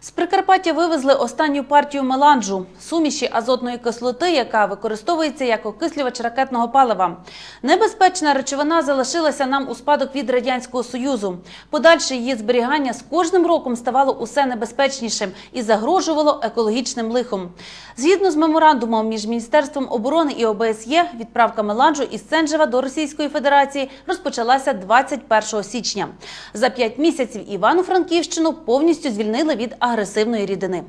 З Прикарпаття вивезли останню партію меланжу – суміші азотної кислоти, яка використовується як окислювач ракетного палива. Небезпечна речовина залишилася нам у спадок від Радянського Союзу. Подальше її зберігання з кожним роком ставало усе небезпечнішим і загрожувало екологічним лихом. Згідно з меморандумом між Міністерством оборони і ОБСЄ, відправка меланжу із Сенджева до Російської Федерації розпочалася 21 січня. За п'ять місяців Івано-Франківщину повністю звільнили від агресивної рідини.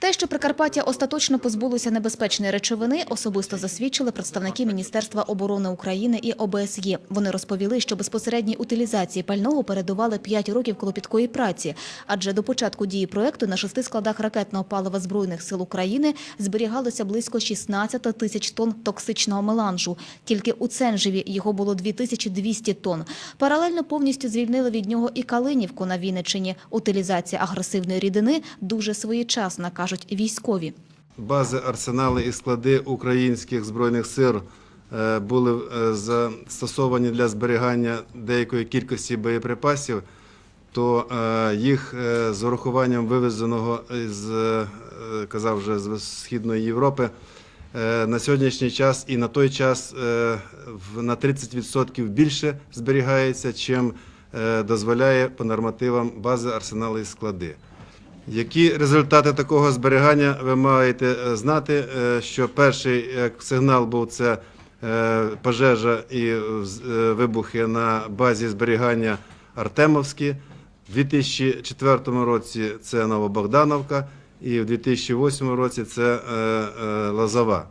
Те, що Прикарпаття остаточно позбулося небезпечної речовини, особисто засвідчили представники Міністерства оборони України і ОБСЄ. Вони розповіли, що безпосередній утилізації пального передували 5 років клопіткої праці, адже до початку дії проекту на шести складах ракетного палива Збройних сил України зберігалося близько 16 тисяч тонн токсичного меланжу. Тільки у Ценжеві його було 2200 тонн. Паралельно повністю звільнили від нього і Калинівку на Вінниччині. Утилізація агресивної рідини дуже своєчасна, кажуть військові. Бази, арсенали і склади українських збройних сил е, були е, застосовані для зберігання деякої кількості боєприпасів, то е, їх з урахуванням вивезеного з казав вже з Східної Європи. На сьогоднішній час і на той час на 30% більше зберігається, чим дозволяє по нормативам бази, арсенали і склади. Які результати такого зберігання ви маєте е, знати? е, Що перший сигнал був це е, пожежа і вибухи на базі зберігання Артемовські. У 2004 році це Новобогдановка, і в 2008 році це Лозова.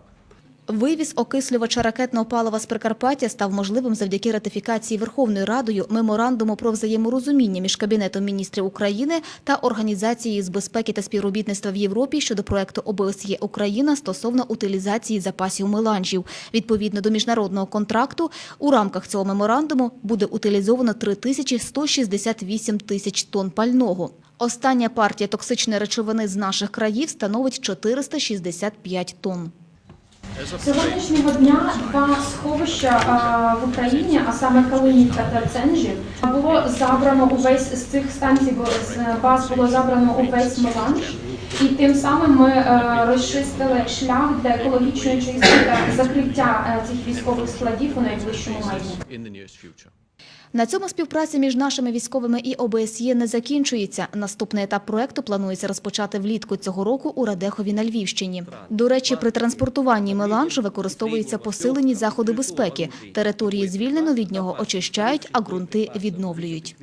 Вивіз окислювача ракетного палива з Прикарпаття став можливим завдяки ратифікації Верховною Радою меморандуму про взаєморозуміння між Кабінетом міністрів України та Організацією з безпеки та співробітництва в Європі щодо проекту ОБСЄ Україна стосовно утилізації запасів меланжів. Відповідно до міжнародного контракту, у рамках цього меморандуму буде утилізовано 3168 тисяч тонн пального. Остання партія токсичної речовини з наших країв становить 465 тонн. Сьогоднішнього дня два сховища в Україні, а саме Калинівка та Ценжі, було забрано увесь з цих станцій, з баз було забрано увесь меланж. І тим самим ми е, розчистили шлях для екологічної чистки та закриття е, цих військових складів у найближчому майбутньому. На цьому співпраця між нашими військовими і ОБСЄ не закінчується. Наступний етап проекту планується розпочати влітку цього року у Радехові на Львівщині. До речі, при транспортуванні меланжу використовуються посилені заходи безпеки. Території звільнено від нього очищають, а ґрунти відновлюють.